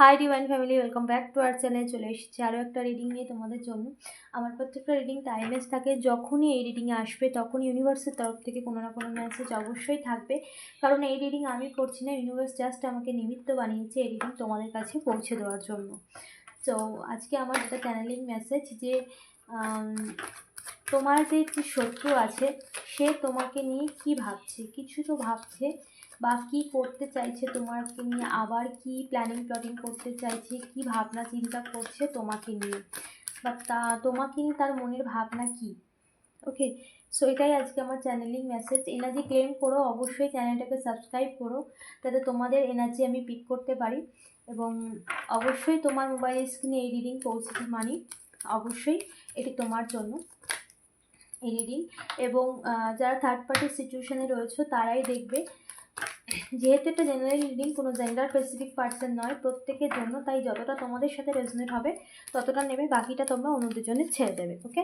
Hi divine family welcome back to our channel চলে এসেছি আরও একটা রিডিং নিয়ে তোমাদের জন্য। আমার প্রত্যেকটা রিডিং টাইমলেস থাকে, যখনই এই রিডিংয়ে আসবে, তখন ইউনিভার্সের তরফ থেকে কোনো না কোনো মেসেজ অবশ্যই থাকবে। কারণ এই রিডিং আমি করছি না ইউনিভার্স জাস্ট আমাকে নিমিত্ত বানিয়েছে এই রিডিং তোমাদের কাছে পৌঁছে দেওয়ার জন্য। তো আজকে আমার যেটা চ্যানেলিং মেসেজ যে তোমার যে একটি শত্রু আছে, সে তোমাকে নিয়ে কি ভাবছে? কিছু তো ভাবছে। বা কী করতে চাইছে তোমাকে নিয়ে? আবার কি প্ল্যানিং প্লটিং করতে চাইছে? কি ভাবনা চিন্তা করছে তোমাকে নিয়ে? বা তা, তোমাকে নিয়ে তার মনের ভাবনা কি? ওকে সো এটাই আজকে আমার চ্যানেলিং মেসেজ এনার্জি ক্লেম করো, অবশ্যই চ্যানেলটাকে সাবস্ক্রাইব করো, যাতে তোমাদের এনার্জি আমি পিক করতে পারি। এবং অবশ্যই তোমার মোবাইল স্ক্রিনে এই রিডিং পৌঁছতে মানি। অবশ্যই এটি তোমার জন্য এই রিডিং এবং যারা থার্ড পার্টির সিচুয়েশানে রয়েছে, তারাই দেখবে যেহেতু এটা জেনারেল রিডিং কোনো জেন্ডার স্পেসিফিক পার্সন নয় প্রত্যেকের জন্য, তাই যতটা তোমাদের সাথে রেজনেট হবে, ততটা নেবে, বাকিটা তোমরা অন্যদের জন্য ছেড়ে দেবে ওকে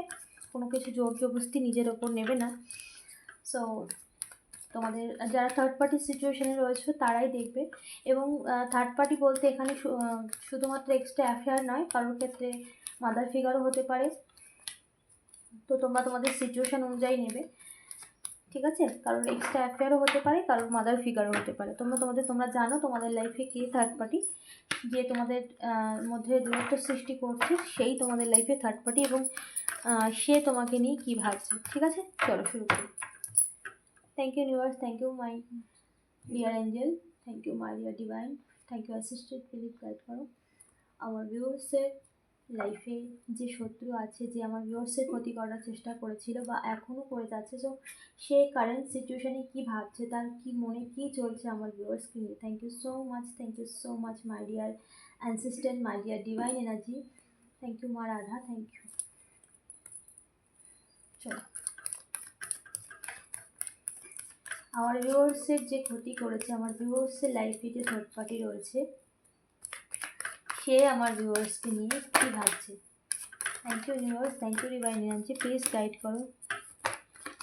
কোনো কিছু জোর জবরদস্তি নিজের ওপর নেবে না। সো তোমাদের, যারা থার্ড পার্টির সিচুয়েশানে রয়েছে, তারাই দেখবে। এবং থার্ড পার্টি বলতে এখানে শুধুমাত্র এক্সট্রা অ্যাফেয়ার নয়, কারোর ক্ষেত্রে মাদার ফিগারও হতে পারে। তো তোমরা তোমাদের সিচুয়েশান অনুযায়ী নেবে। ঠিক আছে? কারোর এক্সট্রা অ্যাফেয়ারও হতে পারে, কারোর মাদার ফিগারও হতে পারে। তোমরা তোমাদের, তোমরা জানো তোমাদের লাইফে কে থার্ড পার্টি যে তোমাদের মধ্যে দূরত্ব সৃষ্টি করছে, সেই তোমাদের লাইফে থার্ড পার্টি এবং সে তোমাকে নিয়ে কী ভাবছে, ঠিক আছে? চলো শুরু করি। Thank you universe thank you my dear angel thank you my dear divine thank you assistant please guide করো। আমার ভিউয়ার্সের লাইফে যে শত্রু আছে, যে আমার ভিউয়ার্সের ক্ষতি করার চেষ্টা করেছিল বা এখনও করে যাচ্ছে সো সে কারেন্ট সিচুয়েশানে কী ভাবছে, তার কি মনে, কী চলছে আমার ভিউয়ার্সকে নিয়ে? Thank you so much thank you so much my dear assistant my dear divine energy thank you মা রাধা থ্যাংক ইউ চলো আমার ভিউয়ার্সের যে ক্ষতি করেছে, আমার ভিউয়ার্সের লাইফে যে থার্ড পার্টি রয়েছে সে আমার ভিউয়ার্সকে নিয়ে কী ভাবছে? Thank you universe thank you divine energy please guide করো।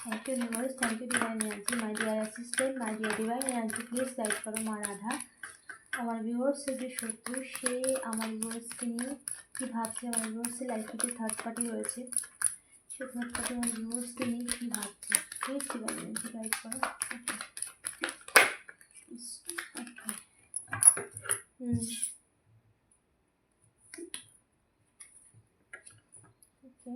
Thank you universe thank you divine energy my dear assistant my dear divine energy please guide করো মা রাধা। আমার ভিউয়ার্সের যে শত্রু, সে আমার ভিউয়ার্সকে নিয়ে কী ভাবছে? আমার ভিউয়ার্সের লাইফে যে থার্ড পার্টি রয়েছে, সে থার্ড পার্টি আমার ভিউয়ার্সকে নিয়ে কী ভাবছে? প্লিজ ডিভাইন এনার্জি গাইড করো। ওকে হুম ওকে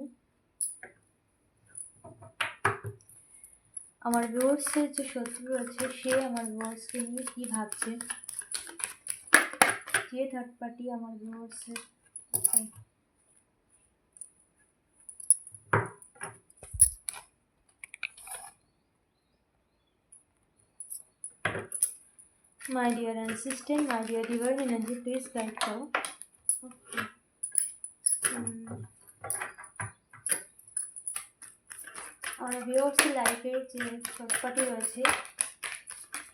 আমার ভিউয়ার্সের যে শত্রু রয়েছে, সে আমার ভিউয়ার্সকে নিয়ে কী ভাবছে? যে থার্ড পার্টি আমার okay my dear assistant my dear energy please guide করো ওকে আমার ভিউয়ার্সের লাইফে যে চটপাটি রয়েছে,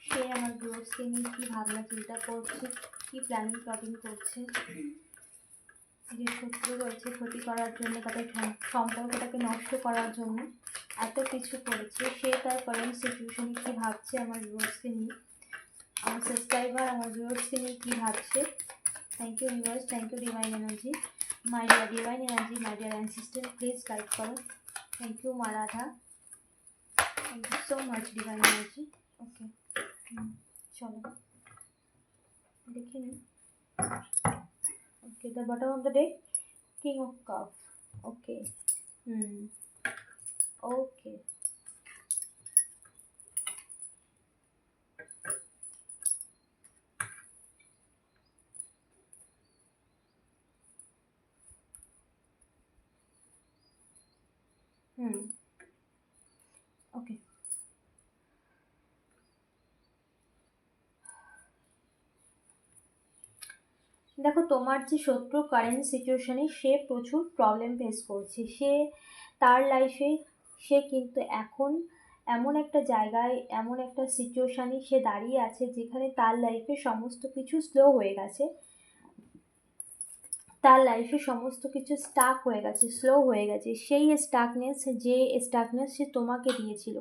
সে আমার ভিউয়ার্সকে নিয়ে কী ভাবনা চিন্তা করছে, কী প্ল্যানিং প্লটিং করছে, যে শত্রু রয়েছে ক্ষতি করার জন্য, তাদের সম- সম্পর্কটাকে নষ্ট করার জন্য এত কিছু করেছে, সে তার কারেন্ট সিচুয়েশনে কী ভাবছে আমার ভিউয়ার্সকে নিয়ে, আমার সাবস্ক্রাইবার আমার ভিউয়ার্সকে নিয়ে কী ভাবছে? Thank you universe thank you divine energy my dear divine energy my dear assistant please guide করো ইউ মা Radha thank you so much divine energy okay চলো দেখে নিই okay the bottom of the day king of cup okay hmm okay hmm. Okay দেখো, তোমার যে শত্রু current সিচুয়েশনে সে প্রচুর প্রবলেম ফেস করছে। সে তার লাইফে সে কিন্তু এখন এমন একটা জায়গায়, এমন একটা সিচুয়েশানে সে দাঁড়িয়ে আছে যেখানে তার লাইফে সমস্ত কিছু স্লো হয়ে গেছে। তার লাইফে সমস্ত কিছু স্টাক হয়ে গেছে স্লো হয়ে গেছে। সেই স্টাকনেস যে স্টাকনেস সে তোমাকে দিয়েছিল।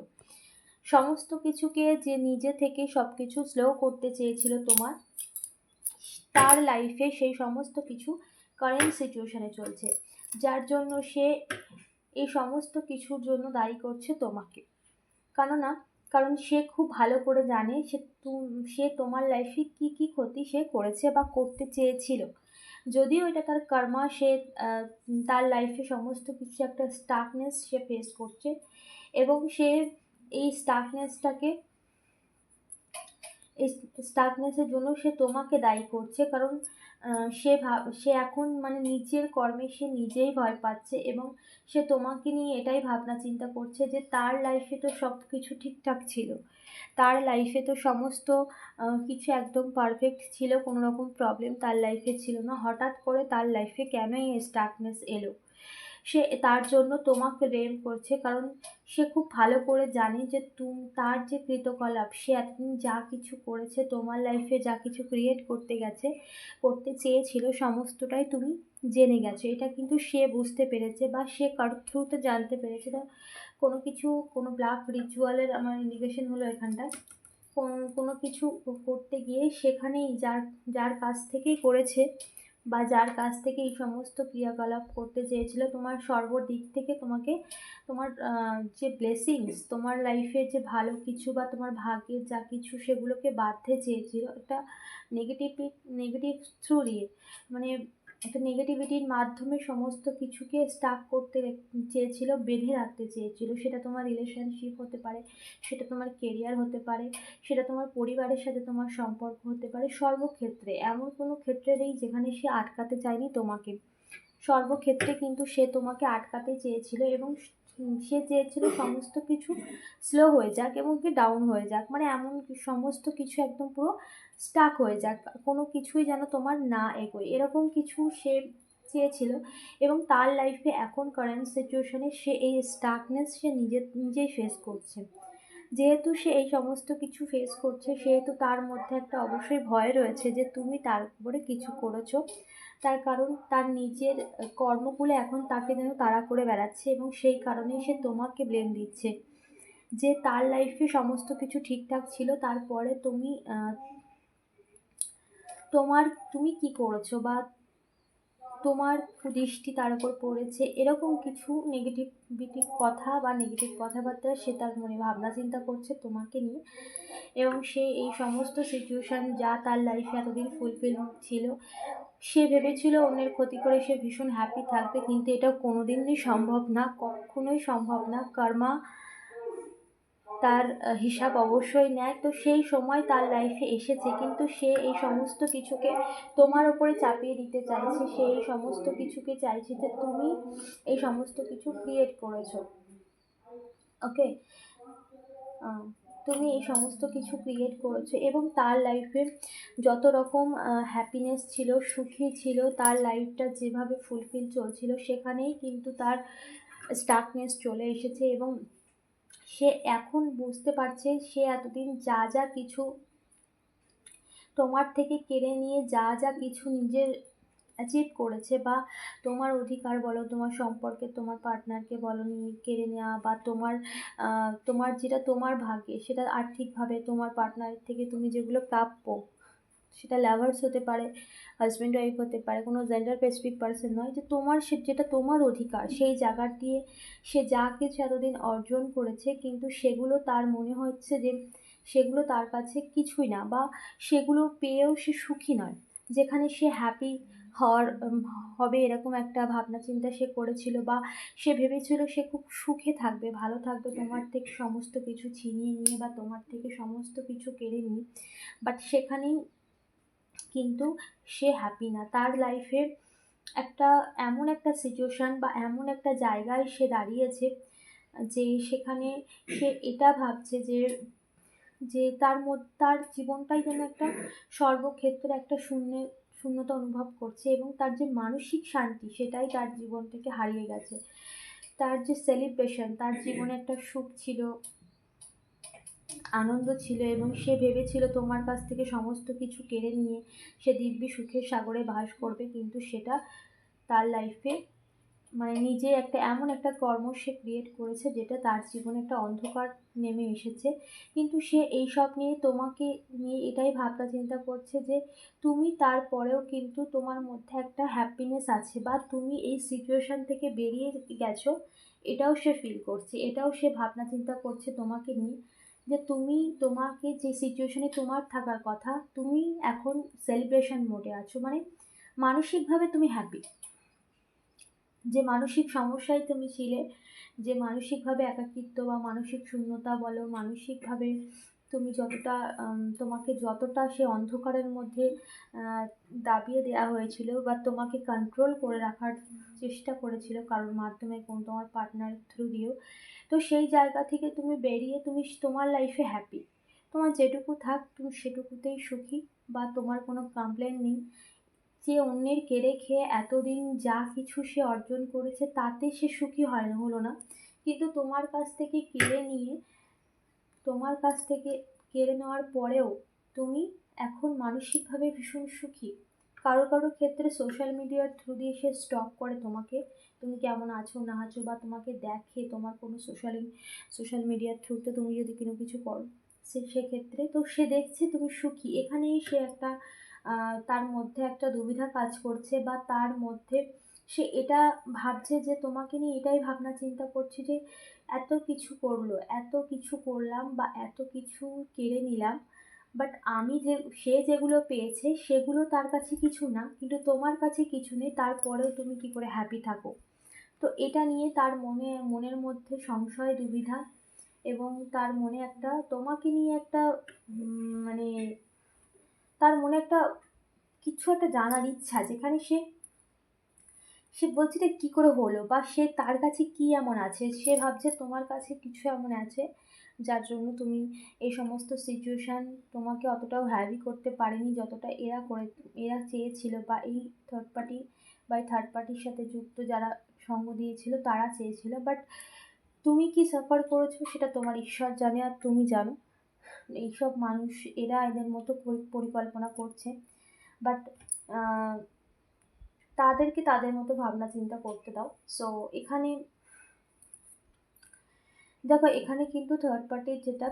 সমস্ত কিছুকে যে নিজে থেকে সব কিছু স্লো করতে চেয়েছিল তোমার, তার লাইফে সেই সমস্ত কিছু কারেন্ট সিচুয়েশানে চলছে। যার জন্য সে এই সমস্ত কিছুর জন্য দায়ী করছে তোমাকে। কেননা, কারণ সে খুব ভালো করে জানে সে সে তোমার লাইফে কি কি ক্ষতি সে করেছে বা করতে চেয়েছিল। যদিও এটা তার কর্মা সে তার লাইফে সমস্ত কিছু একটা স্টাকনেস সে ফেস করছে এবং সে এই স্টাকনেসটাকে এই স্টাকনেসের জন্য সে তোমাকে দায়ী করছে। কারণ সে ভাব, সে এখন মানে নিজের কর্মে সে নিজেই ভয় পাচ্ছে এবং সে তোমাকে নিয়ে এটাই ভাবনা চিন্তা করছে যে তার লাইফে তো সব কিছু ঠিকঠাক ছিল। তার লাইফে তো সমস্ত কিছু একদম পারফেক্ট ছিল কোনো রকম প্রবলেম তার লাইফে ছিল না। হঠাৎ করে তার লাইফে কেন এই স্টাকনেস এলো? সে তার জন্য তোমাকে ব্লেম করছে, কারণ সে খুব ভালো করে জানে যে তুম, তার যে কৃতকলাপ, সে এতদিন যা কিছু করেছে, তোমার লাইফে যা কিছু ক্রিয়েট করতে গেছে, করতে চেয়েছিল, সমস্তটাই তুমি জেনে গেছো। এটা কিন্তু সে বুঝতে পেরেছে বা সে কারোর থ্রুতে জানতে পেরেছে। কোনো কিছু, কোনো ব্ল্যাক রিচুয়ালের আমার ইন্ডিকেশন হলো এখানটায়। কোনো কিছু করতে গিয়ে সেখানেই যার যার কাছ থেকেই করেছে বা যার কাছ থেকে এই সমস্ত ক্রিয়াকলাপ করতে চেয়েছিল, তোমার সর্বদিক থেকে তোমাকে তোমার যে ব্লেসিংস তোমার লাইফে যে ভালো কিছু বা তোমার ভাগ্যের যা কিছু সেগুলোকে বাঁধতে চেয়েছিল একটা নেগেটিভ নেগেটিভ থ্রু দিয়ে। মানে একটা নেগেটিভিটির মাধ্যমে সমস্ত কিছুকে স্টাক করতে চেয়েছিল, বেঁধে রাখতে চেয়েছিল। সেটা তোমার রিলেশনশিপ হতে পারে, সেটা তোমার কেরিয়ার হতে পারে, সেটা তোমার পরিবারের সাথে তোমার সম্পর্ক হতে পারে, সর্বক্ষেত্রে। এমন কোনো ক্ষেত্রে নেই যেখানে সে আটকাতে চায়নি তোমাকে। সর্বক্ষেত্রে কিন্তু সে তোমাকে আটকাতে চেয়েছিল এবং সে চেয়েছিল সমস্ত কিছু স্লো হয়ে যাক এবং কি ডাউন হয়ে যাক। মানে এমন সমস্ত কিছু একদম পুরো স্টাক হয়ে যাক কোনো কিছুই যেন তোমার না এগোয়। এরকম কিছু সে চেয়েছিল এবং তার লাইফে এখন কারেন্ট সিচুয়েশনে সে এই স্টাকনেস সে নিজে, নিজেই ফেস করছে। যেহেতু সে এই সমস্ত কিছু ফেস করছে, সেহেতু তার মধ্যে একটা অবশ্যই ভয় রয়েছে যে তুমি তার উপরে কিছু করেছ। তার কারণ তার নিজের কর্মগুলো এখন তাকে যেন তাড়া করে বেড়াচ্ছে এবং সেই কারণেই সে তোমাকে ব্লেম দিচ্ছে। যে তার লাইফে সমস্ত কিছু ঠিকঠাক ছিল, তারপরে তুমি তোমার, তুমি কি করেছ বা তোমার দৃষ্টি তার উপর পড়েছে? এরকম কিছু নেগেটিভিটি কথা বা নেগেটিভ কথাবার্তা সে তার মনে ভাবনা চিন্তা করছে তোমাকে নিয়ে। এবং সে এই সমস্ত সিচুয়েশান যা তার লাইফে এতদিন ফুলফিল ছিল, সে ভেবেছিল অন্যের ক্ষতি করে সে ভীষণ হ্যাপি থাকবে, কিন্তু এটা কোনোদিনই সম্ভব না, কখনোই সম্ভব না। কর্মা তার হিসাব অবশ্যই নেয়। তো সেই সময় তার লাইফে এসেছে। কিন্তু সে এই সমস্ত কিছুকে তোমার ওপরে চাপিয়ে দিতে চাইছে। সে এই সমস্ত কিছুকে চাইছে যে তুমি এই সমস্ত কিছু ক্রিয়েট করেছ। ওকে তুমি এই সমস্ত কিছু ক্রিয়েট করেছ এবং তার লাইফে যত রকম হ্যাপিনেস ছিল, সুখী ছিল, তার লাইফটা যেভাবে ফুলফিল চলছিল, সেখানেই কিন্তু তার স্টাকনেস চলে এসেছে এবং সে এখন বুঝতে পারছে, সে এতদিন যা যা কিছু তোমার থেকে কেড়ে নিয়ে যা যা কিছু নিজের অ্যাচিভ করেছে বা তোমার অধিকার বলো, তোমার সম্পর্কে, তোমার পার্টনারকে বলো নিয়ে কেড়ে নেওয়া বা তোমার তোমার যেটা তোমার ভাগ্যে, সেটা আর্থিকভাবে তোমার পার্টনার থেকে তুমি যেগুলো প্রাপ্য সেটা লাভার্স হতে পারে হাজব্যান্ড ওয়াইফ হতে পারে কোনো জেন্ডার স্পেসিফিক পার্সন নয় যে তোমার সে যেটা তোমার অধিকার সেই জায়গা দিয়ে সে যা কিছু এতদিন অর্জন করেছে কিন্তু সেগুলো তার মনে হচ্ছে যে সেগুলো তার কাছে কিছুই না বা সেগুলো পেয়েও সে সুখী নয়। যেখানে সে হ্যাপি হওয়ার হবে এরকম একটা ভাবনা চিন্তা সে করেছিল বা সে ভেবেছিল সে খুব সুখে থাকবে ভালো থাকবে তোমার থেকে সমস্ত কিছু ছিনিয়ে নিয়ে বা তোমার থেকে সমস্ত কিছু কেড়ে নিয়ে। বাট সেখানেই কিন্তু সে হ্যাপি না। তার লাইফে একটা, এমন একটা সিচুয়েশান বা এমন একটা জায়গায় সে দাঁড়িয়েছে যে সেখানে সে এটা ভাবছে যে যে তার মধ্যে তার জীবনটাই যেন একটা সর্বক্ষেত্রে একটা শূন্য, শূন্যতা অনুভব করছে এবং তার যে মানসিক শান্তি সেটাই তার জীবন থেকে হারিয়ে গেছে। তার যে সেলিব্রেশন তার জীবনে একটা সুখ ছিল আনন্দ ছিল এবং সে ভেবেছিল তোমার কাছ থেকে সমস্ত কিছু কেড়ে নিয়ে সে দিব্যি সুখের সাগরে বাস করবে। কিন্তু সেটা তার লাইফে মানে নিজে একটা এমন একটা কর্ম সে ক্রিয়েট করেছে যেটা তার জীবনে একটা অন্ধকার নেমে এসেছে। কিন্তু সে এই সব নিয়ে তোমাকে নিয়ে এটাই ভাবনা চিন্তা করছে যে তুমি তারপরেও কিন্তু তোমার মধ্যে একটা হ্যাপিনেস আছে বা তুমি এই সিচুয়েশান থেকে বেরিয়ে গেছো, এটাও সে ফিল করছে, এটাও সে ভাবনা চিন্তা করছে তোমাকে নিয়ে। যে তুমি তোমাকে যে সিচুয়েশনে তোমার থাকার কথা, তুমি এখন সেলিব্রেশন মোডে আছো। মানে মানসিকভাবে তুমি হ্যাপি যে মানসিক সমস্যায় তুমি ছিলে, যে মানসিকভাবে একাকিত্ব বা মানসিক শূন্যতা বলো, মানসিকভাবে তুমি যতটা তোমাকে যতটা সে অন্ধকারের মধ্যে দাবিয়ে দেওয়া হয়েছিল বা তোমাকে কন্ট্রোল করে রাখার চেষ্টা করেছিল কারোর মাধ্যমে কোন তোমার পার্টনার থ্রু দিয়েও তো সেই জায়গা থেকে তুমি বেরিয়ে তুমি তোমার লাইফে হ্যাপি তোমার যেটুকু থাক, তুমি সেটুকুতেই সুখী বা তোমার কোনো কমপ্লেন নেই। যে অন্যের কেড়ে খেয়ে এতদিন যা কিছু সে অর্জন করেছে, তাতে সে সুখী হয় না, হলো না। কিন্তু তোমার কাছ থেকে কেড়ে নিয়ে, তোমার কাছ থেকে কেড়ে নেওয়ার পরেও তুমি এখন মানসিকভাবে ভীষণ সুখী। কারও কারও ক্ষেত্রে সোশ্যাল মিডিয়ার থ্রু দিয়ে সে স্টক করে তোমাকে। তুমি কেমন আছো, না আছো বা তোমাকে দেখে তোমার কোনো সোশ্যাল সোশ্যাল মিডিয়ার থ্রুতে তুমি যদি কোনো কিছু করো, সে, সেক্ষেত্রে তো সে দেখছে তুমি সুখী। এখানেই সে একটা তার মধ্যে একটা দুবিধা কাজ করছে বা তার মধ্যে সে এটা ভাবছে যে তোমাকে নিয়ে এটাই ভাবনা চিন্তা করছে যে এত কিছু করল, এত কিছু করলাম বা এত কিছু কেড়ে নিলাম বাট আমি যে, সে যেগুলো পেয়েছে সেগুলো তার কাছে কিছু না, কিন্তু তোমার কাছে কিছু নেই, তারপরেও তুমি কি করে হ্যাপি থাকো? তো এটা নিয়ে তার মনে, মনের মধ্যে সংশয়, দুবিধা এবং তার মনে একটা, তোমাকে নিয়ে একটা মানে তার মনে একটা কিছু একটা জানার ইচ্ছা যেখানে সে সে বলছে যে কী করে হলো বা সে তার কাছে কী এমন আছে? সে ভাবছে তোমার কাছে কিছু এমন আছে যার জন্য তুমি এই সমস্ত সিচুয়েশান তোমাকে অতটাও হ্যাভি করতে পারেনি যতটা এরা করে, এরা চেয়েছিল বা এই থার্ড পার্টি বা এই থার্ড পার্টির সাথে যুক্ত যারা সঙ্গ দিয়েছিল, তারা চেয়েছিল বাট তুমি কি সাফার করেছ সেটা তোমার ঈশ্বর জানে আর তুমি জানো। এইসব মানুষ, এরা এদের মতো পরিকল্পনা করছে। বাট তাদেরকে তাদের মতো ভাবনা চিন্তা করতে দাও। সো এখানে, দেখো, এখানে কিন্তু থার্ড পার্টির যেটা,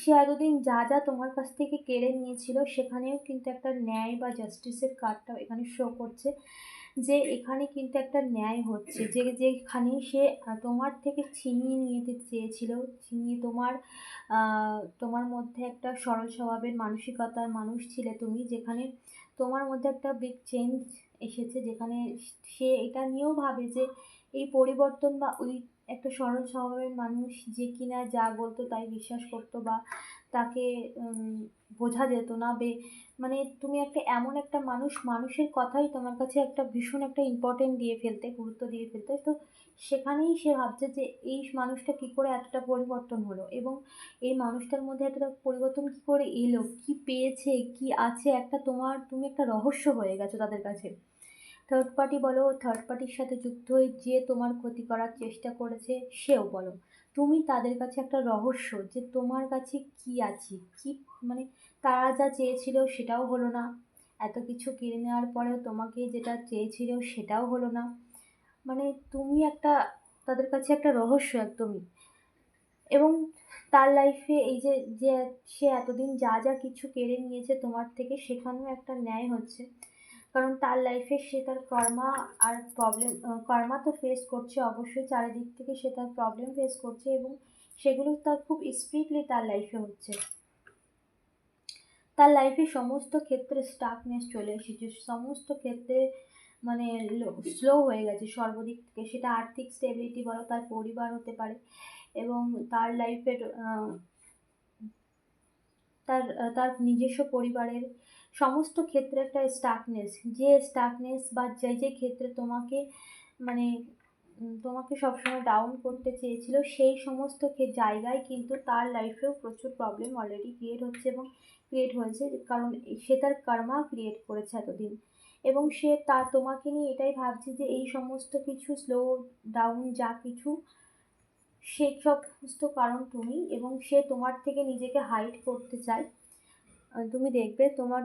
সে এতদিন যা যা তোমার কাছ থেকে কেড়ে নিয়েছিল, সেখানেও কিন্তু একটা ন্যায় বা জাস্টিসের কার্ডটাও এখানে শো করছে। যে এখানে কিন্তু একটা ন্যায় হচ্ছে। যে, যেখানে সে তোমার থেকে ছিনিয়ে নিতে চেয়েছিল, ছিনিয়ে তোমার তোমার মধ্যে একটা সরল স্বভাবের মানসিকতার মানুষ ছিলে তুমি, যেখানে তোমার মধ্যে একটা বিগ চেঞ্জ এসেছে, যেখানে সে এটা নিয়েও ভাবে যে, এই পরিবর্তন বা ওই একটা সরল স্বভাবের মানুষ যে কিনা যা বলতো তাই বিশ্বাস করতো বা তাকে বোঝা যেত না বে মানে তুমি একটা এমন একটা মানুষ, মানুষের কথাই তোমার কাছে একটা ভীষণ একটা ইম্পর্টেন্ট দিয়ে ফেলতে, গুরুত্ব দিয়ে ফেলতে। তো সেখানেই সে ভাবছে যে এই মানুষটা কী করে এতটা পরিবর্তন হলো এবং এই মানুষটার মধ্যে এতটা পরিবর্তন কী করে এলো? কী পেয়েছে? কী আছে? একটা তোমার, তুমি একটা রহস্য হয়ে গেছো তাদের কাছে। থার্ড পার্টি বলো থার্ড পার্টির সাথে যুক্ত হয়ে যে তোমার ক্ষতি করার চেষ্টা করেছে, সেও বলো। তুমি তাদের কাছে একটা রহস্য যে তোমার কাছে কি আছে? কি মানে তারা যা চেয়েছিল সেটাও হলো না। এত কিছু কিনে নেওয়ার পরেও তোমাকে যেটা চেয়েছিল সেটাও হলো না। মানে তুমি একটা, তাদের কাছে একটা রহস্য একদমই। এবং তার লাইফে এই যে যে সে এতদিন যা যা কিছু কেড়ে নিয়েছে তোমার থেকে, সেখানেও একটা ন্যায় হচ্ছে। কারণ তার লাইফে সে তার কর্মা আর প্রবলেম কর্মা তো ফেস করছে অবশ্যই, চারিদিক থেকে সে তার প্রবলেম ফেস করছে এবং সেগুলো তার খুব স্পিডলি তার লাইফে হচ্ছে। তার লাইফে সমস্ত ক্ষেত্রে স্টাকনেস চলে এসেছে, সমস্ত ক্ষেত্রে মানে স্লো হয়ে গেছে সর্বদিক থেকে, সেটা আর্থিক স্টেবিলিটি বলো, তার পরিবার হতে পারে এবং তার লাইফের তার তার নিজস্ব পরিবারের সমস্ত ক্ষেত্রে একটা স্টাকনেস যে স্টাকনেস বা যে যে ক্ষেত্রে তোমাকে মানে তোমাকে সবসময় ডাউন করতে চেয়েছিল, সেই সমস্ত জায়গায় কিন্তু তার লাইফেও প্রচুর প্রবলেম অলরেডি ক্রিয়েট হচ্ছে এবং ক্রিয়েট হয়েছে, কারণ সে তার কর্মা ক্রিয়েট করেছে এতদিন। এবং সে তার, তোমাকে নিয়ে এটাই ভাবছে যে এই সমস্ত কিছু স্লো ডাউন যা কিছু, সে সমস্ত কারণ তুমি এবং সে তোমার থেকে নিজেকে হাইড করতে চায়। তুমি দেখবে তোমার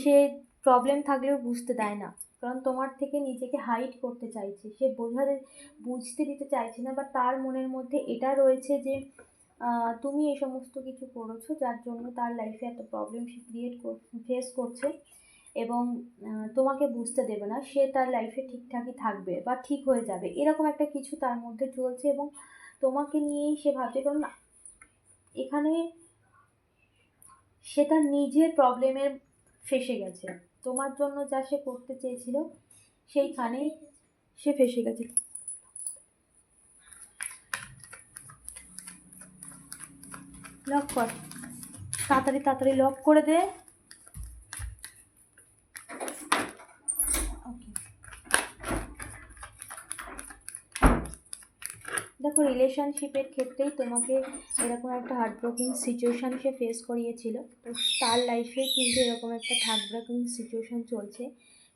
সে প্রবলেম থাকলেও বুঝতে দেয় না। কারণ তোমার থেকে নিজেকে হাইড করতে চাইছে। সে বোঝাতে, বুঝতে দিতে চাইছে না বা তার মনের মধ্যে এটা রয়েছে যে তুমি এই সমস্ত কিছু করেছ যার জন্য তার লাইফে এত প্রবলেম সে ক্রিয়েট ফেস করছে এবং তোমাকে বুঝতে দেবে না সে তার লাইফে ঠিকঠাকই থাকবে বা ঠিক হয়ে যাবে। এরকম একটা কিছু তার মধ্যে চলছে এবং তোমাকে নিয়েই সে ভাবছে। কারণ এখানে সে তার নিজের প্রবলেমের ফেসে গেছে। তোমার জন্য যা সে করতে চেয়েছিল সেইখানে সে ফেসে গেছে। লক কর। তাড়াতাড়ি তাড়াতাড়ি লক করে দে Okay. দেখো রিলেশনশিপের ক্ষেত্রেই তোমাকে এরকম একটা হার্ট ব্রোকিং সিচুয়েশান সে ফেস করিয়েছিল। তো তার লাইফে কিন্তু এরকম একটা হার্ট ব্রোকিং সিচুয়েশান চলছে।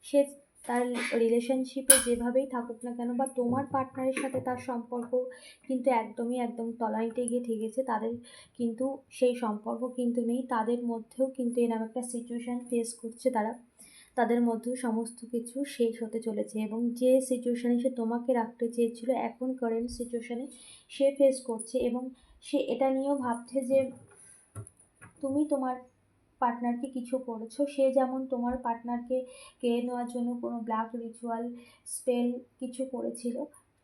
সে তার রিলেশনশিপে যেভাবেই থাকুক না কেন বা তোমার পার্টনারের সাথে তার সম্পর্ক কিন্তু একদমই, একদম তলানিতে গিয়ে ঠেকেছে, তাদের কিন্তু সেই সম্পর্ক কিন্তু নেই। তাদের মধ্যেও কিন্তু এরকম একটা সিচুয়েশান ফেস করছে তারা। তাদের মধ্যে সমস্ত কিছু শেষ হতে চলেছে এবং যে সিচুয়েশানে সে তোমাকে রাখতে চেয়েছিল, এখন কারেন্ট সিচুয়েশানে সে ফেস করছে এবং সে এটা নিয়েও ভাবছে যে তুমি তোমার পার্টনারকে কিছু করেছ। সে যেমন তোমার পার্টনারকে কেড়ে নেওয়ার জন্য কোনো ব্ল্যাক রিচুয়াল স্পেল কিছু করেছিল,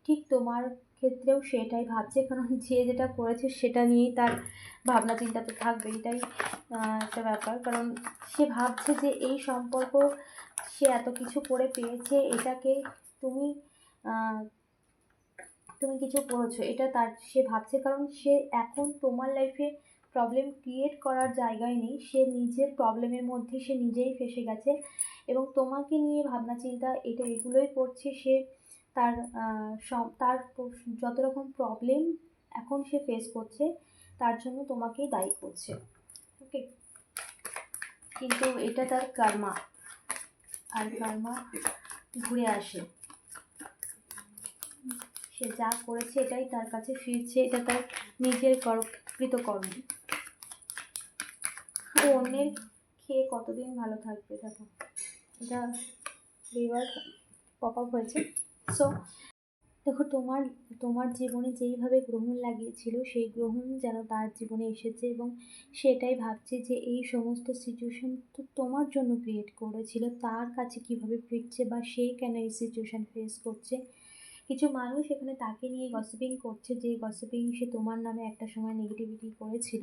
ঠিক তোমার ক্ষেত্রেও সেটাই ভাবছে। কারণ যে যেটা করেছে সেটা নিয়েই তার ভাবনা চিন্তা তো থাকবে এটাই একটা ব্যাপার। কারণ সে ভাবছে যে এই সম্পর্ক সে এত কিছু করে পেয়েছে, এটাকে তুমি তুমি কিছু করেছ, এটা তার, সে ভাবছে। কারণ সে এখন তোমার লাইফে প্রবলেম ক্রিয়েট করার জায়গায় নেই, সে নিজের প্রবলেমের মধ্যে সে নিজেই ফেসে গেছে এবং তোমাকে নিয়ে ভাবনা চিন্তা, এটা এগুলোই করছে সে তার তার যত রকম প্রবলেম এখন সে ফেস করছে তার জন্য তোমাকেই দায়ী করছে। ওকে কিন্তু এটা তার কার্মা আর কার্মা ঘুরে আসে। সে যা করেছে এটাই তার কাছে ফিরছে, এটা তার নিজের কর- কৃতকর্ম। অন্যের খেয়ে কতদিন ভালো থাকবে দেখো। এটা দুইবার পপ আপ হয়েছে। সো দেখো, তোমার তোমার জীবনে যেইভাবে গ্রহণ লাগিয়েছিল, সেই গ্রহণ যেন তার জীবনে এসেছে এবং সেটাই ভাবছে যে এই সমস্ত সিচুয়েশন তো তোমার জন্য ক্রিয়েট করেছিল। তার কাছে কীভাবে ফিরছে বা সে কেন এই সিচুয়েশান ফেস করছে? কিছু মানুষ এখানে তাকে নিয়ে গসিপিং করছে যে গসিপিং সে তোমার নামে একটা সময় নেগেটিভিটি করেছিল,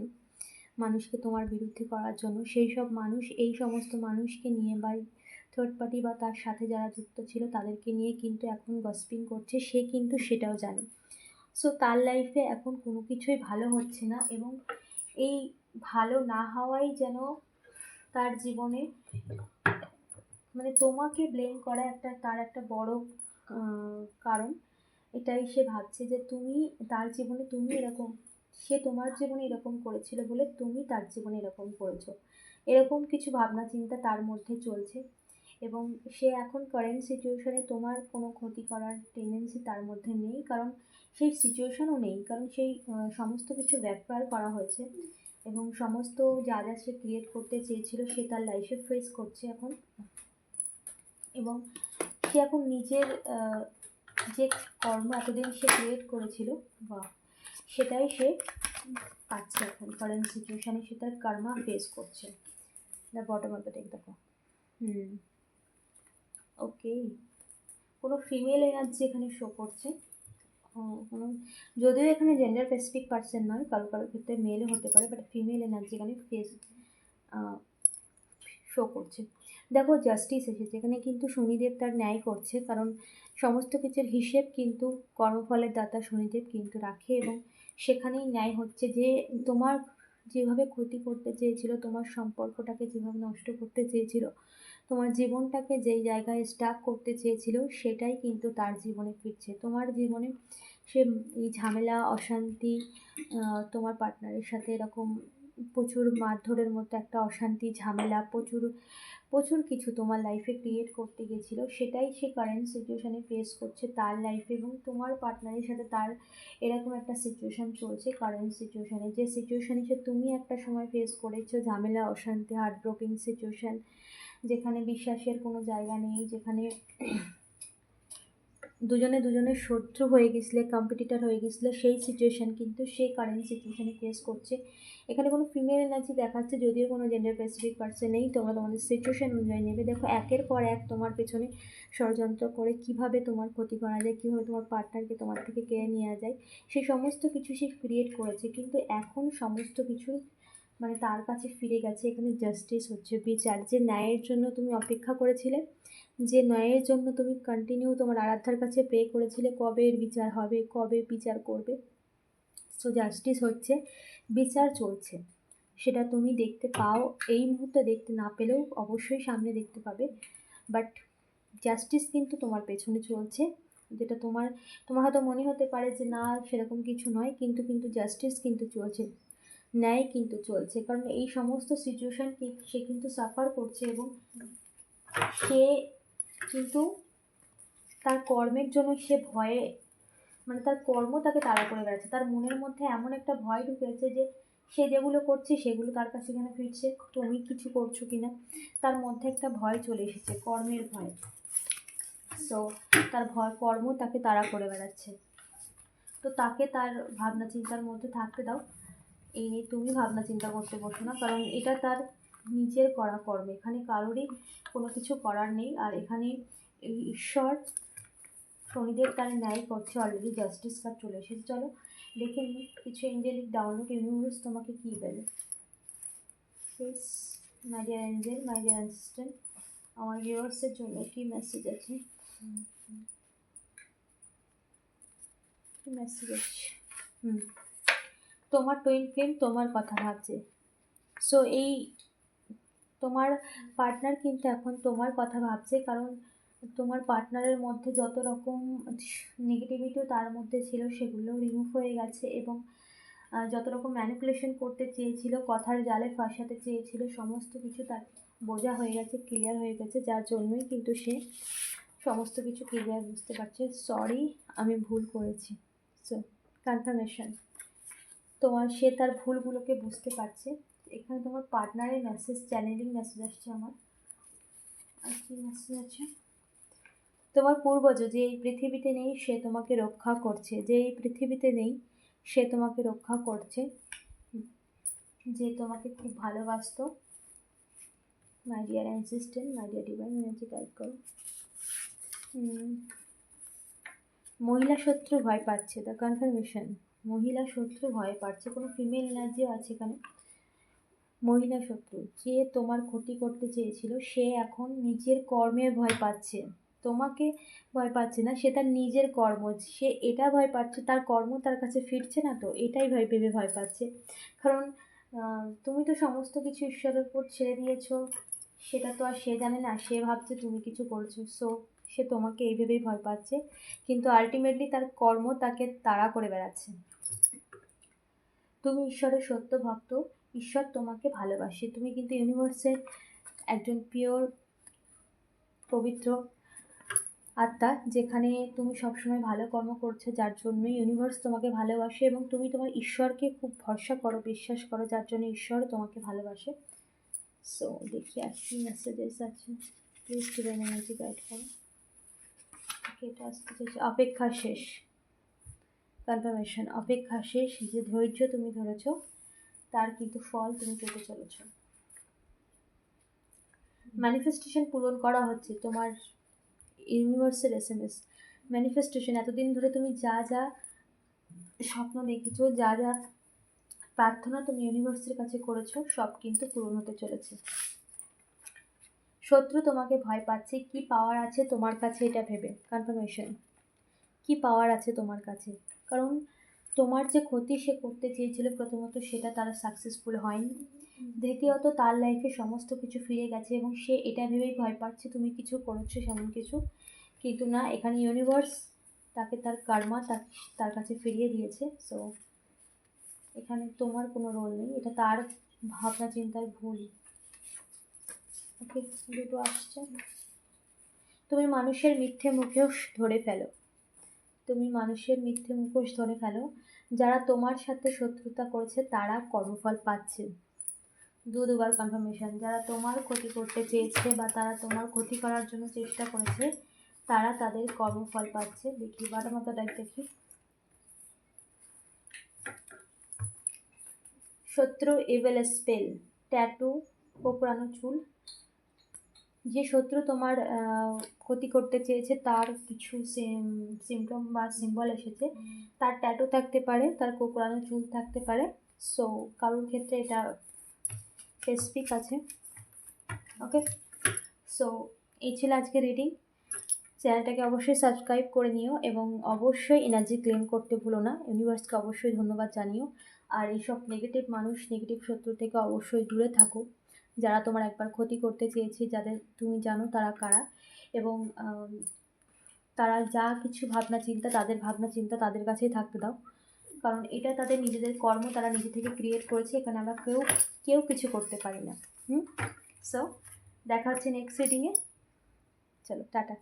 মানুষকে তোমার বিরুদ্ধে করার জন্য। সেই সব মানুষ, এই সমস্ত মানুষকে নিয়ে বা থার্ড পার্টি বা তার সাথে যারা যুক্ত ছিল তাদেরকে নিয়ে কিন্তু এখন গসিপিং করছে, সে কিন্তু সেটাও জানে। সো তার লাইফে এখন কোনো কিছুই ভালো হচ্ছে না এবং এই ভালো না হওয়াই যেন তার জীবনে মানে তোমাকে ব্লেম করা একটা, তার একটা বড় কারণ। এটাই সে ভাবছে যে তুমি, তার জীবনে তুমি এরকম, সে তোমার জীবনে এরকম করেছিল বলে তুমি তার জীবনে এরকম করেছ। এরকম কিছু ভাবনা চিন্তা তার মধ্যে চলছে। এবং সে এখন কারেন্ট সিচুয়েশনে তোমার কোনো ক্ষতি করার টেন্ডেন্সি তার মধ্যে নেই, কারণ সেই সিচুয়েশনও নেই, কারণ সেই সমস্ত কিছু ব্যবহার করা হয়েছে এবং সমস্ত যা যা সে ক্রিয়েট করতে চেয়েছিল সে তার লাইফে ফেস করছে এখন। এবং সে এখন নিজের যে কর্ম এতদিন সে ক্রিয়েট করেছিল বা সেটাই সে পাচ্ছে এখন কারেন্ট সিচুয়েশানে সে তার কর্মা ফেস করছে। The bottom of the deck দেখো। হুম। ওকে। কোনো ফিমেল এনার্জি এখানে শো করছে? যদিও এখানে জেন্ডার স্পেসিফিক পার্সন নয়, কারও কারও ক্ষেত্রে মেলও হতে পারে বাট ফিমেল এনার্জি এখানে ফেস শো করছে। দেখো জাস্টিস এসেছে। এখানে কিন্তু শনিদেব তার ন্যায় করছে, কারণ সমস্ত কিছুর হিসেব কিন্তু কর্মফলের দাতা শনিদেব কিন্তু রাখে এবং সেখানেই ন্যায় হচ্ছে যে তোমার যেভাবে ক্ষতি করতে চেয়েছিল, তোমার সম্পর্কটাকে যেভাবে নষ্ট করতে চেয়েছিল তোমার জীবনটাকে যেই জায়গায় স্টাক করতে চেয়েছিল, সেটাই কিন্তু তার জীবনে ফিরছে। তোমার জীবনে সে এই ঝামেলা, অশান্তি তোমার পার্টনারের সাথে এরকম প্রচুর মারধরের মতো একটা অশান্তি, ঝামেলা, প্রচুর প্রচুর কিছু তোমার লাইফে ক্রিয়েট করতে গেছিল, সেটাই সে কারেন্ট সিচুয়েশানে ফেস করছে তার লাইফে এবং তোমার পার্টনারের সাথে তার এরকম একটা সিচুয়েশান চলছে কারেন্ট সিচুয়েশানে যে সিচুয়েশানে সে তুমি একটা সময় ফেস করেছ, ঝামেলা, অশান্তি হার্ট ব্রোকিং সিচুয়েশান যেখানে বিশ্বাসের কোনো জায়গা নেই, যেখানে দুজনে দুজনের শত্রু হয়ে গেছিলে কম্পিটিটার হয়ে গেছিল, সেই সিচুয়েশান কিন্তু সে কারেন্ট সিচুয়েশানে ফেস করছে। এখানে কোনো ফিমেল এনার্জি দেখাচ্ছে যদিও কোনো জেন্ডার স্পেসিফিক পার্সন নেই, তোমরা তোমাদের সিচুয়েশান অনুযায়ী নেবে। দেখো, একের পর এক তোমার পেছনে ষড়যন্ত্র করে কীভাবে তোমার ক্ষতি করা যায়, কীভাবে তোমার পার্টনারকে তোমার থেকে কেড়ে নেওয়া যায় সেই সমস্ত কিছু সে ক্রিয়েট করেছে। কিন্তু এখন সমস্ত কিছু মানে তার কাছে ফিরে গেছে। এখানে জাস্টিস হচ্ছে, বিচার। যে ন্যায়ের জন্য তুমি অপেক্ষা করেছিলে, যে ন্যায়ের জন্য তুমি কন্টিনিউ তোমার আরাধ্যার কাছে প্রে করেছিলে, কবে বিচার হবে, কবে বিচার করবে? সো জাস্টিস হচ্ছে, বিচার চলছে। সেটা তুমি দেখতে পাও, এই মুহূর্তে দেখতে না পেলেও অবশ্যই সামনে দেখতে পাবে। বাট জাস্টিস কিন্তু তোমার পেছনে চলছে। যেটা তোমার তোমার হয়তো মনে হতে পারে যে না, সেরকম কিছু নয়, কিন্তু কিন্তু জাস্টিস কিন্তু চলছে। ন্যায় কিন্তু চলছে। কারণ এই সমস্ত সিচুয়েশান সে কিন্তু সাফার করছে এবং সে কিন্তু তার কর্মের জন্য সে ভয়ে মানে তার কর্ম তাকে তাড়া করে বেড়াচ্ছে। তার মনের মধ্যে এমন একটা ভয় ঢুকেছে যে, সে যেগুলো করছে সেগুলো তার কাছে কেন ফিরছে। তুমি কিছু করছ কি না তার মধ্যে একটা ভয় চলে এসেছে, কর্মের ভয়। সো তার ভয়, কর্ম তাকে তাড়া করে বেড়াচ্ছে। তো তাকে তার ভাবনা, চিন্তার মধ্যে থাকতে দাও। এই নিয়ে তুমি ভাবনা চিন্তা করতে বসো না কারণ এটা তার নিজের করা কর্ম। এখানে কারোরই কোনো কিছু করার নেই আর এখানে এই ঈশ্বর শনিদেব তার ন্যায় করছে অলরেডি জাস্টিস কার্ড চলে এসেছে। চলো দেখে নিই কিছু এঞ্জেলিক ডাউনলোড ইউনিভার্স তোমাকে কী দেবে? Please my dear angel my dear assistant আমার ভিউয়ার্সের জন্য কী মেসেজ আছে? কী মেসেজ আছে? হুম। তোমার টুইন ফ্লেম তোমার কথা ভাবছে। সো এই তোমার পার্টনার কিন্তু এখন তোমার কথা ভাবছে, কারণ তোমার পার্টনারের মধ্যে যত রকম নেগেটিভিটিও তার মধ্যে ছিল সেগুলো রিমুভ হয়ে গেছে এবং যত রকম ম্যানিপুলেশন করতে চেয়েছিল, কথার জালে ফাঁসাতে চেয়েছিল, সমস্ত কিছু তার বোঝা হয়ে গেছে ক্লিয়ার হয়ে গেছে, যার জন্যই কিন্তু সে সমস্ত কিছু ক্লিয়ার বুঝতে পারছে। সরি আমি ভুল করেছি। সো কনফার্মেশন তোমার, সে তার ভুলগুলোকে বুঝতে পারছে। এখানে তোমার পার্টনারের মেসেজ চ্যানেলিং মেসেজ আসছে আমার। আর কি মেসেজ আছে? তোমার পূর্বজ, যে এই পৃথিবীতে নেই, সে তোমাকে রক্ষা করছে। যে এই পৃথিবীতে নেই, সে তোমাকে রক্ষা করছে। যে তোমাকে খুব ভালোবাসত। My dear assistant my dear divine energy guide করো। মহিলা শত্রু ভয় পাচ্ছে। দ্য কনফার্মেশন মহিলা শত্রু ভয় পাচ্ছে। কোনো ফিমেল এনার্জিও আছে এখানে। মহিলা শত্রু, যে তোমার ক্ষতি করতে চেয়েছিল, সে এখন নিজের কর্মের ভয় পাচ্ছে। তোমাকে ভয় পাচ্ছে না, সে তার নিজের কর্ম। সে এটা ভয় পাচ্ছে, তার কর্ম তার কাছে ফিরছে না তো, এটাই ভয় ভেবে ভয় পাচ্ছে। কারণ তুমি তো সমস্ত কিছু ঈশ্বরের উপর ছেড়ে দিয়েছ। সেটা তো আর সে জানে না, সে ভাবছে তুমি কিছু করছ। সো সে তোমাকে এই ভেবেই ভয় পাচ্ছে। কিন্তু আলটিমেটলি তার কর্ম তাকে তাড়া করে বেড়াচ্ছে। তুমি ঈশ্বরের সত্য ভক্ত, ঈশ্বর তোমাকে ভালোবাসে। তুমি কিন্তু ইউনিভার্সের একজন পিওর পবিত্র আত্মা, যেখানে তুমি সবসময় ভালো কর্ম করছ, যার জন্য ইউনিভার্স তোমাকে ভালোবাসে এবং তুমি তোমার ঈশ্বরকে খুব ভরসা করো, বিশ্বাস করো, যার জন্য ঈশ্বর তোমাকে ভালোবাসে। সো দেখি আর কি মেসেজেস আছে। প্লিজ এনার্জি গাইড করো। এটা আসতে অপেক্ষা শেষ। কনফার্মেশন অপেক্ষা শেষ যে ধৈর্য তুমি ধরেছ তার কিন্তু ফল তুমি পেতে চলেছ। ম্যানিফেস্টেশন পূরণ করা হচ্ছে তোমার ইউনিভার্সের এস এম এস ম্যানিফেস্টেশন এতদিন ধরে তুমি যা যা স্বপ্ন দেখেছ যা যা প্রার্থনা তুমি ইউনিভার্সের কাছে করেছ সব কিন্তু পূরণ হতে চলেছে। শত্রু তোমাকে ভয় পাচ্ছে কি পাওয়ার আছে তোমার কাছে এটা ভেবে। কনফার্মেশন কি পাওয়ার আছে তোমার কাছে? কারণ তোমার যে ক্ষতি সে করতে চেয়েছিল প্রথমত সেটা তারা সাকসেসফুল হয়নি। দ্বিতীয়ত তার লাইফে সমস্ত কিছু ফিরে গেছে এবং সে এটা ভেবেই ভয় পাচ্ছে, তুমি কিছু করেছ সেমন কিছু? কিন্তু না, এখানে ইউনিভার্স তাকে তার কার্মা তার কাছে ফিরিয়ে দিয়েছে। সো এখানে তোমার কোনো রোল নেই, এটা তার ভাবনা চিন্তার ভুল। ওকে দুটো আসছে। তুমি মানুষের মিথ্যে মুখেও ধরে ফেলো। তুমি মানুষের মিথ্যে মুখোশ ধরে ফেলো। যারা তোমার সাথে শত্রুতা করেছে, তারা কর্মফল পাচ্ছে। দু দুবার কনফার্মেশন যারা তোমার ক্ষতি করতে চেয়েছে বা তারা তোমার ক্ষতি করার জন্য চেষ্টা করেছে, তারা তাদের কর্মফল পাচ্ছে। দেখি বাটা মাথা ডাক দেখি। শত্রু এভেল স্পেল ট্যাটু কোপড়ানো চুল। যে শত্রু তোমার ক্ষতি করতে চেয়েছে, তার কিছু সিমটম বা সিম্বল এসেছে, তার ট্যাটু থাকতে পারে, তার কোকড়ানো চুল থাকতে পারে। সো কারোর ক্ষেত্রে এটা স্পেসিফিক আছে। ওকে সো এই ছিল আজকে রিডিং চ্যানেলটাকে অবশ্যই সাবস্ক্রাইব করে নিও এবং অবশ্যই এনার্জি ক্লেম করতে ভুলো না। ইউনিভার্সকে অবশ্যই ধন্যবাদ জানিও। আর এইসব নেগেটিভ মানুষ নেগেটিভ শত্রু থেকে অবশ্যই দূরে থাকো। যারা তোমার একবার ক্ষতি করতে চেয়েছে, যাদের তুমি জানো তারা কারা এবং তারা যা কিছু ভাবনা চিন্তা, তাদের ভাবনা চিন্তা তাদের কাছেই থাকতে দাও। কারণ এটা তাদের নিজেদের কর্ম, তারা নিজে থেকে ক্রিয়েট করেছে, এখানে আমরা কেউ কেউ কিছু করতে পারি না। হুম? সো দেখা হচ্ছে নেক্সট রিডিংয়ে চলো, টাটা।